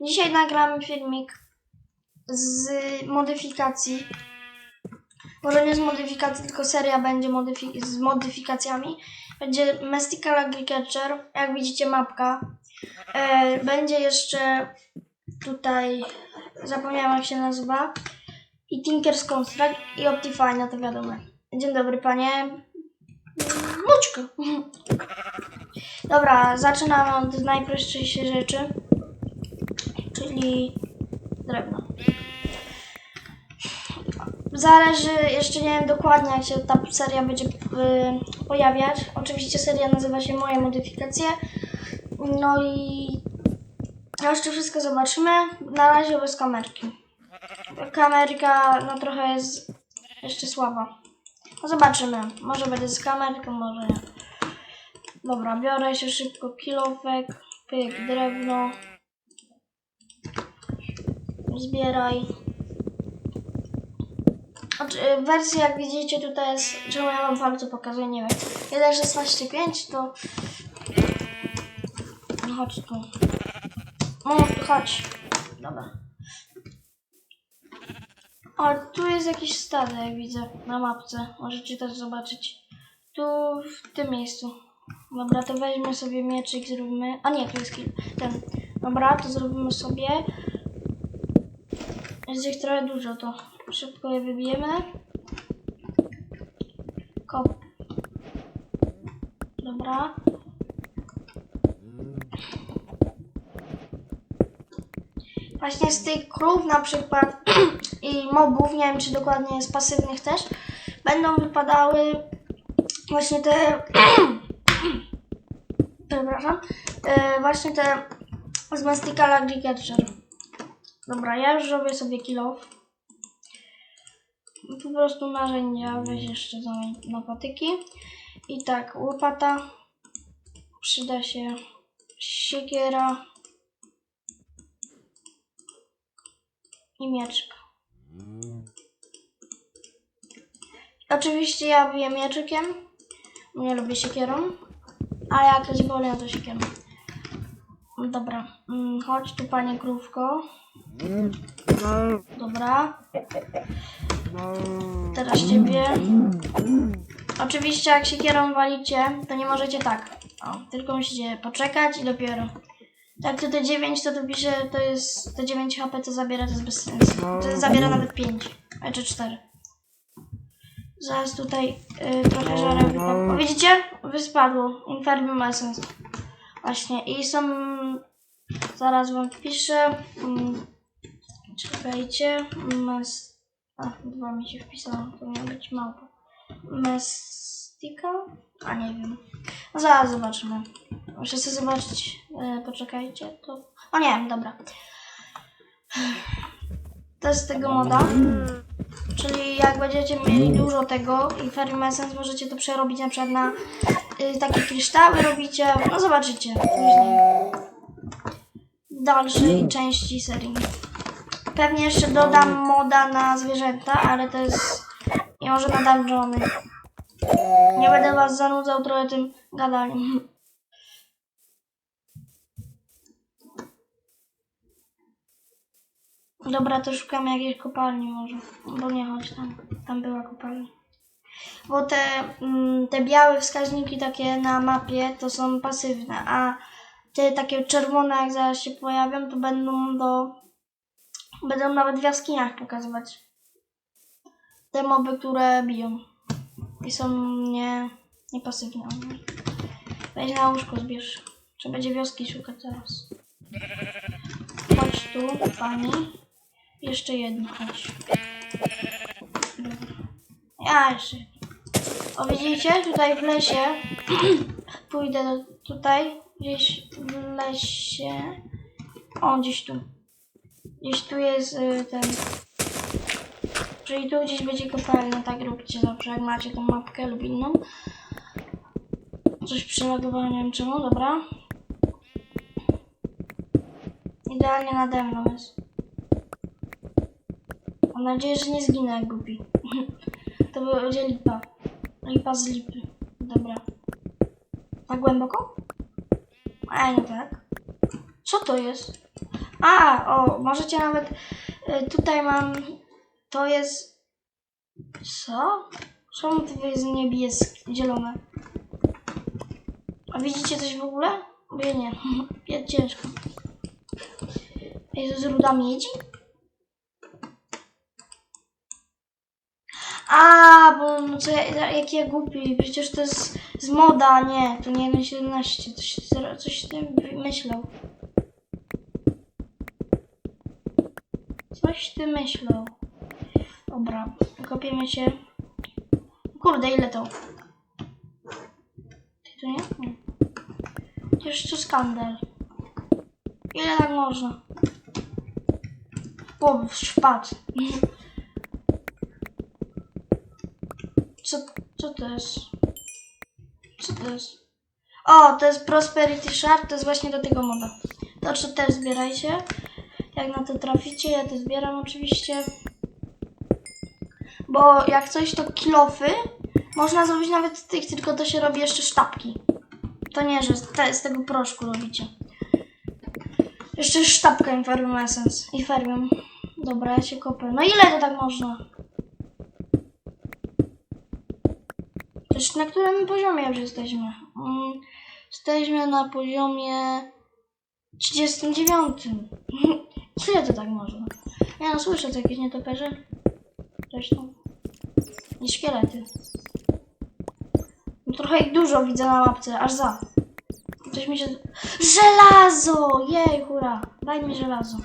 Dzisiaj nagramy filmik z modyfikacji. Może nie z modyfikacji, tylko seria będzie modyfi- z modyfikacjami. Będzie Mystical Agriculture, jak widzicie mapka. E, będzie jeszcze tutaj, zapomniałam jak się nazywa, i Tinker's Construct i Optifine, to wiadomo. Dzień dobry panie. Mućko. Dobra, zaczynamy od najprostszej rzeczy, czyli drewno. Zależy, jeszcze nie wiem dokładnie jak się ta seria będzie y, pojawiać. Oczywiście seria nazywa się Moje Modyfikacje. No i jeszcze wszystko zobaczymy. Na razie bez kamerki. Kamerka no trochę jest jeszcze słaba. No zobaczymy. Może będę z kamerką, może nie. Dobra, biorę się szybko kilofek, pyk, drewno. Zbieraj. Oczy- y, Wersja jak widzicie tutaj jest, czemu ja wam bardzo pokazuję, nie wiem. 1.16.5 to... No chodź tu. No chodź. Dobra. O, tu jest jakiś statek, widzę, na mapce. Możecie też zobaczyć. Tu, w tym miejscu. Dobra, to weźmy sobie mieczyk, zrobimy... A nie, to jest kill. Ten. Dobra, to zrobimy sobie... Jest ich trochę dużo, to szybko je wybijemy. Kop. Dobra. Właśnie z tych krów na przykład i mobów, nie wiem czy dokładnie z pasywnych też, będą wypadały właśnie te przepraszam, e, właśnie te z Mystical Agriculture. Dobra, ja już robię sobie kilo. Po prostu narzędzia, weź jeszcze na patyki. I tak, łopata, przyda się siekiera i mieczka. Oczywiście ja biję mieczykiem, nie lubię siekierą, a jak coś wolę, to siekierą. Dobra, mm, chodź tu panie krówko. Dobra. Teraz ciebie. Oczywiście jak siekierą walicie, to nie możecie tak. O, tylko musicie poczekać i dopiero. Jak to te 9 to tu pisze, to jest te 9 HP to zabiera, to jest bez sensu. To zabiera nawet 5, a czy 4. Zaraz tutaj y, trochę wypadło. O, widzicie? Wyspadło. Infermium Essence. Właśnie. I są... Zaraz wam piszę. Mm, czekajcie. Mes... A, dwa mi się wpisało. To miała być małpa. Mestika? A, nie wiem. No, zaraz zobaczymy. Muszę sobie zobaczyć. E, poczekajcie. To... O nie, dobra. To jest tego moda. Czyli jak będziecie mieli dużo tego i Ferrum Essence możecie to przerobić na przykład na takie kryształy robicie. No zobaczycie później. W dalszej części serii. Pewnie jeszcze dodam moda na zwierzęta, ale to jest i może na dungeony. Nie będę was zanudzał trochę tym gadaniem. Dobra, to szukamy jakiejś kopalni może. Bo nie chodź tam. Tam była kopalnia. Bo te, mm, te białe wskaźniki takie na mapie to są pasywne, a te takie czerwone jak zaraz się pojawią to będą do... Będą nawet w jaskiniach pokazywać. Te moby, które biją. I są nie, niepasywne. Weź na łóżko zbierz. Trzeba będzie wioski szukać teraz. Chodź tu, pani. Jeszcze jedno, chodź. Dobra. Ja jeszcze. O widzicie, tutaj w lesie. Pójdę do, tutaj, gdzieś w lesie. O, gdzieś tu. Gdzieś tu jest y, ten. Czyli tu gdzieś będzie kopalnia, tak róbcie zawsze, jak macie tą mapkę lub inną. Coś przylagowało, nie wiem czemu, dobra. Idealnie nade mną jest. Mam nadzieję, że nie zginę jak głupi. to będzie lipa. Lipa z lipy. Dobra. Tak głęboko? A nie tak. Co to jest? A, o, możecie nawet. y, Tutaj mam. To jest. Co? Czemu to jest niebieskie, zielone? A widzicie coś w ogóle? Bo ja nie. Ja ciężko. Jest z ruda miedzi? A, bo no co ja, jak ja głupi, przecież to jest z moda, nie, to nie N17, coś, coś tym myślał. Coś ty myślał. Dobra, kopiemy się. Kurde, ile to? Ty to nie? Nie. Jeszcze skandal. Ile tak można? O, szpat. Co, co to jest? Co to jest? O, to jest Prosperity Shard, to jest właśnie do tego moda. To czy też zbierajcie. Jak na to traficie, ja to zbieram oczywiście. Bo jak coś to kilofy, można zrobić nawet z tych, tylko to się robi jeszcze sztabki. To nie, że te, z tego proszku robicie. Jeszcze sztabka Inferium Essence. Inferium. Dobra, ja się kopę. No ile to tak można? Na którym poziomie już jesteśmy? Mm, jesteśmy na poziomie 39. Ile to tak można? Ja no słyszę co jakieś nietoperze. Tam. I szkielety. No, Trochę ich dużo widzę na mapce, aż za. Coś mi się... Żelazo! Jej, hura! Daj mi żelazo.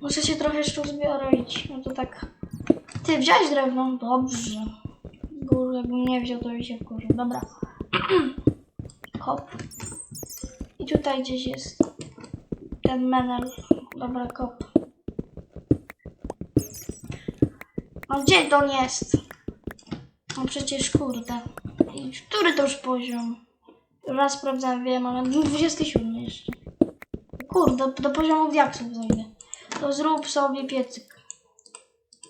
Muszę się trochę jeszcze uzbroić. No to tak... Ty, wziąłeś drewno? Dobrze. Bo jakbym nie wziął, to by się wkurzył. Dobra. Kop. I tutaj gdzieś jest ten menel. Dobra, kop. No gdzie on jest? No przecież kurde. I który to już poziom? Raz sprawdzałem, wiem, ale 27 jeszcze. Kurde, do, do poziomu diaksów zajdę. To zrób sobie piecyk.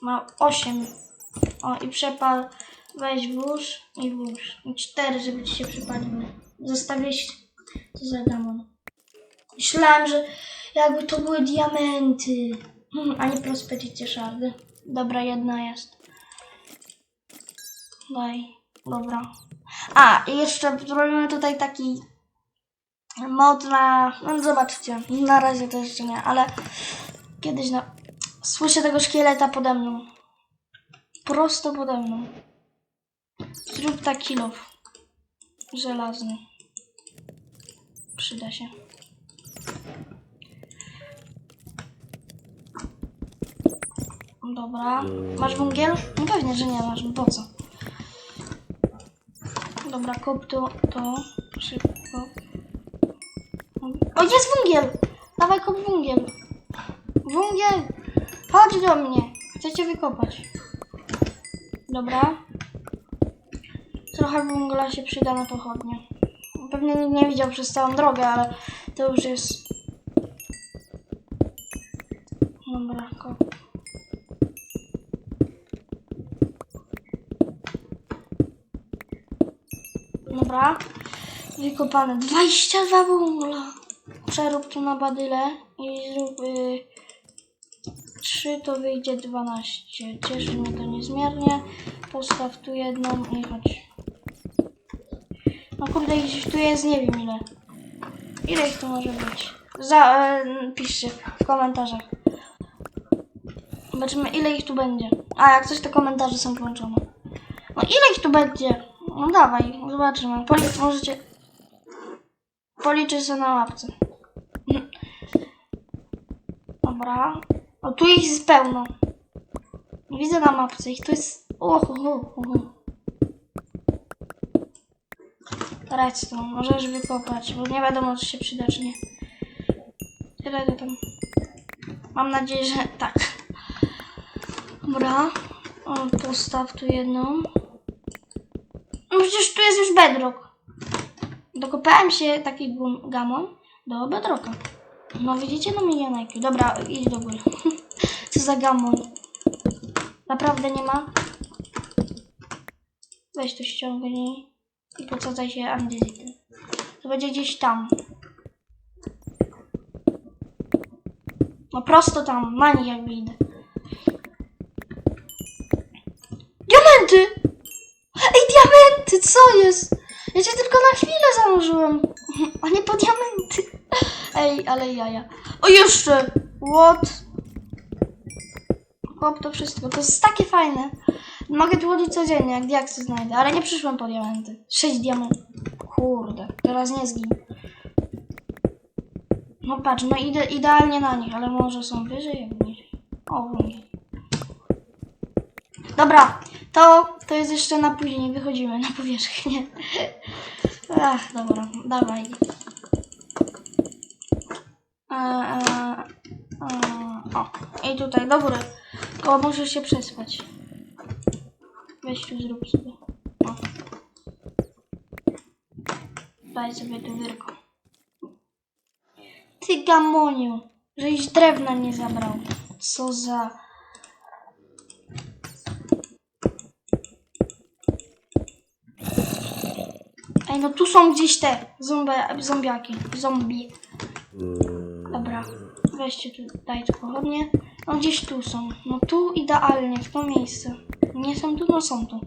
Ma 8. O, i przepal. Weź włóż i włóż. I 4, żeby ci się przypaliły. Zostawiłeś... Co za demon. Myślałem, że jakby to były diamenty. Hmm, a nie prosperity shardy. Dobra, jedna jest. Daj. Dobra. A, i jeszcze zrobimy tutaj taki mod na... No zobaczcie. Na razie to jeszcze nie, ale kiedyś na... Słyszę tego szkieleta pode mną. Prosto pode mną. Zrób taki kilof. Żelazny. Przyda się. Dobra. Masz węgiel? No pewnie, że nie masz. Po co? Dobra, kop to, to. Szybko. O, jest węgiel! Dawaj kop węgiel. Węgiel! Chodź do mnie. Chcę cię wykopać. Dobra. Trochę węgla się przyda na pochodnie. Pewnie nikt nie widział przez całą drogę, ale to już jest... Dobra, kop. Dobra. Wykopane 22 węgla. Przerób to na badyle i zrób y, 3 to wyjdzie 12. Cieszy mnie to niezmiernie. Postaw tu jedną i chodź. Kurde, ich tu jest nie wiem ile. Ile ich tu może być? Za, e, piszcie w komentarzach. Zobaczymy ile ich tu będzie. A jak coś to komentarze są włączone. No ile ich tu będzie? No dawaj, zobaczymy. Poli możecie policzyć sobie na łapce. Dobra. O, tu ich jest pełno. Widzę na mapce ich. Tu jest... Oho, oho, oho. Redstone. Możesz wykopać, bo nie wiadomo, czy się przyda, czy nie. Tyle to tam. Mam nadzieję, że tak. Dobra. Postaw tu jedną. No przecież tu jest już bedrock. Dokopałem się taki gamon do bedrocka. No widzicie, no milion IQ. Dobra, idź do góry. Co za gamon. Naprawdę nie ma? Weź to ściągnij i podsadzaj się andezity. To będzie gdzieś tam. No prosto tam, na nich jakby idę. Diamenty! Ej, diamenty, co jest? Ja cię tylko na chwilę zanurzyłem, a nie po diamenty. Ej, ale jaja. O, jeszcze! What? Chłop, to wszystko. To jest takie fajne. Mogę tu chodzić codziennie, jak diaksy znajdę, ale nie przyszłem po diamenty. Sześć diamentów. Kurde, teraz nie zgin. No patrz, no ide idealnie na nich, ale może są wyżej, jak niżej. O, węgiel. Dobra, to, to jest jeszcze na później, wychodzimy na powierzchnię. Ach, dobra, dawaj. E, e, e, o, i tutaj, do góry. Tylko muszę się przespać. Weź tu zrób sobie. O. Daj sobie tu wyrko. Ty gamoniu, żeś drewna nie zabrał. Co za... Ej, no tu są gdzieś te zombie, zombiaki, zombie. Dobra, weźcie tu, daj tu pochodnie. No gdzieś tu są. No tu idealnie, w to miejsce. Nie są tu, no są tu.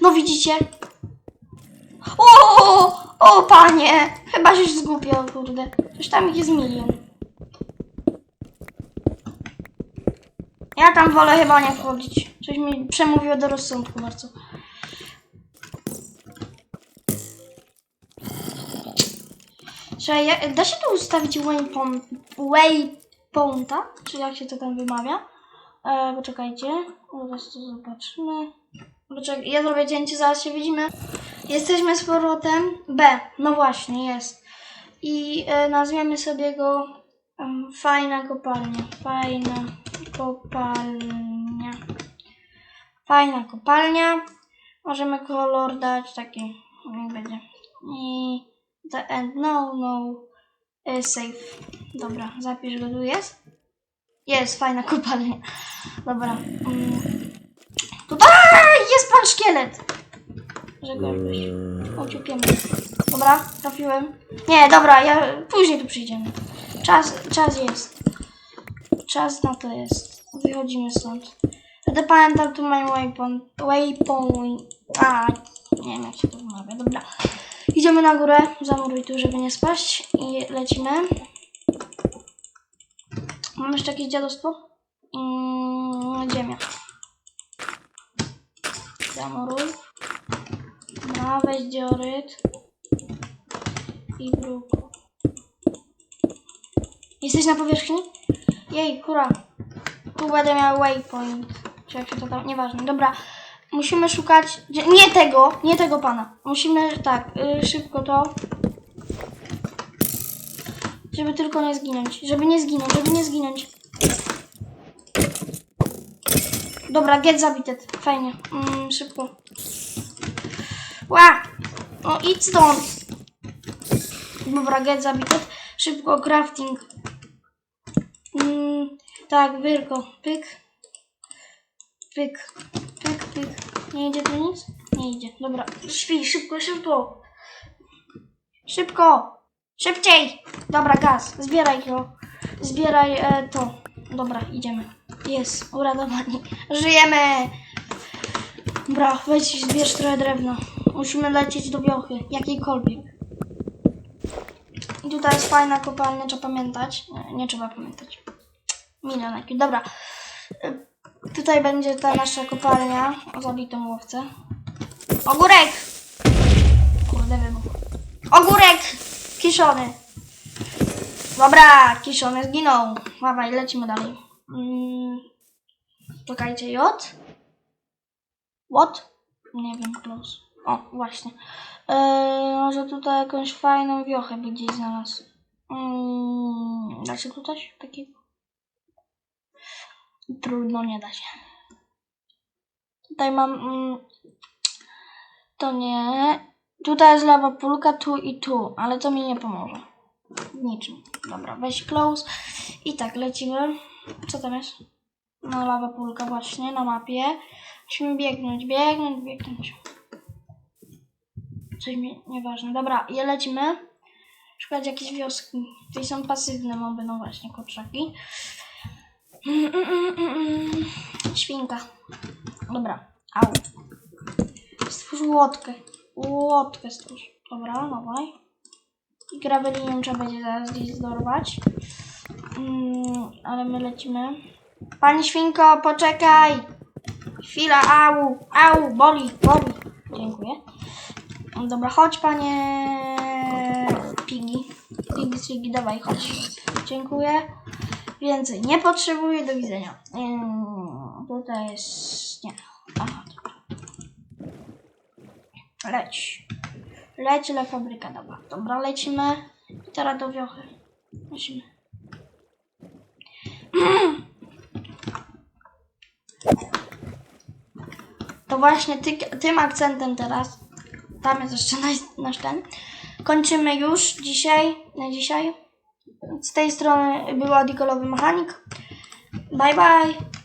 No widzicie? O, o panie! Chyba się zgubiał, kurde. Coś tam jest milion. Ja tam wolę chyba nie wchodzić. Coś mi przemówiło do rozsądku bardzo. Czy ja, da się tu ustawić waypoint, waypointa? Czy jak się to tam wymawia? E, poczekajcie. Zaraz to zobaczymy. Poczekaj, ja zrobię cięcie, zaraz się widzimy. Jesteśmy z powrotem. B. No właśnie, jest. I e, nazwiemy sobie go em, Fajna kopalnia. Fajna kopalnia. Fajna kopalnia. Możemy kolor dać taki. Niech będzie. I the end. No, no. E, save. Dobra, zapisz go tu jest. Jest, fajna kopalnia. Dobra. Mm. Tutaj jest pan szkielet. Się. Uciupiemy. Dobra, trafiłem. Nie, dobra, ja później tu przyjdziemy. Czas, czas jest. Czas na to jest. Wychodzimy stąd. Będę pamiętał tu moje waypoint. Waypoint. A, nie wiem jak się to wymawia. Dobra. Idziemy na górę. Zamuruj tu, żeby nie spaść. I lecimy. Mam jeszcze jakieś dziadostwo? Mm, ziemia. Zamuruj. Dobra, weź dioryt. I bruk. Jesteś na powierzchni? Jej, hura. Tu będę miał waypoint. Czy jak się to tam... Nieważne. Dobra. Musimy szukać... Nie tego! Nie tego pana. Musimy... Tak, y, szybko to. Żeby tylko nie zginąć. Żeby nie zginąć, żeby nie zginąć. Dobra, get zabited. Fajnie. Mm, szybko. Ła! No idź stąd. Dobra, get zabited. Szybko crafting. Mm, tak, wyrko. Pyk. Pyk. Pyk, pyk. Nie idzie tu nic? Nie idzie. Dobra. Śpi, szybko, szybko. Szybko. Szybciej. Dobra, gaz. Zbieraj go. Zbieraj e, to. Dobra, idziemy. Jest, uradowani. Żyjemy. Dobra, weź zbierz trochę drewna. Musimy lecieć do wiochy, jakiejkolwiek. I tutaj jest fajna kopalnia, trzeba pamiętać. Nie, nie trzeba pamiętać. Milion IQ. Dobra. Y, Tutaj będzie ta nasza kopalnia. O zabitą łowcę. Ogórek! Kurde wybuch. Ogórek! Kiszony. Dobra, kiszony zginął. Dawaj, lecimy dalej. Mm, czekajcie, J? What? Nie wiem, close. O, właśnie. Eee, może tutaj jakąś fajną wiochę by gdzieś znalazł. Mm, da się tutaj takiego? Trudno, nie da się. Tutaj mam... Mm, to nie. Tutaj jest lawa pulka, tu i tu, ale to mi nie pomoże. Niczym. Dobra, weź close. I tak, lecimy. Co tam jest? No, lawa pulka właśnie na mapie. Musimy biegnąć, biegnąć, biegnąć. Coś mi nieważne. Dobra, je lecimy. Szukać jakiejś wioski. Tutaj są pasywne moby, no właśnie, kurczaki. Świnka. Dobra. Au. Stwórz łódkę. Łódkę stwórz. Dobra, dawaj. I grabelinią trzeba będzie zaraz gdzieś zdorwać. Mm, ale my lecimy. Pani świnko, poczekaj! Chwila, au, au, boli, boli. Dziękuję. Dobra, chodź panie Pigi. Pigi, Pigi, dawaj, chodź. Dziękuję. Więcej nie potrzebuję, do widzenia. Ym, tutaj jest... nie. Aha. Leć. Leć, le fabryka, dobra. Dobra, lecimy. I teraz do wiochy. Lecimy. To właśnie ty, tym akcentem teraz, tam jest jeszcze nasz, nasz ten, kończymy już dzisiaj, na dzisiaj. Z tej strony był Adikolowy Mechanik. Bye bye.